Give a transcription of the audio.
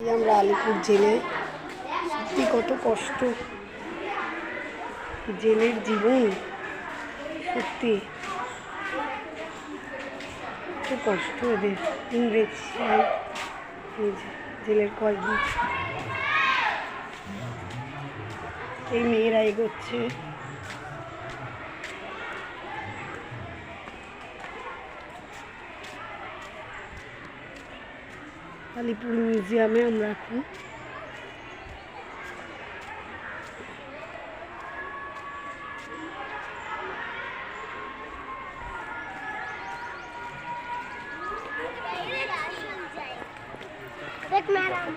আমরা আলিপুর জেলে সত্যি কত কষ্ট। জেলের জীবন, সত্যি। কত কষ্ট এদের। ইংরেজ জেলের কয়েদি এই মেয়েরা এগোচ্ছে। আলিপুর মিউজিয়ামে আমরা এখন Look, Matt, I'm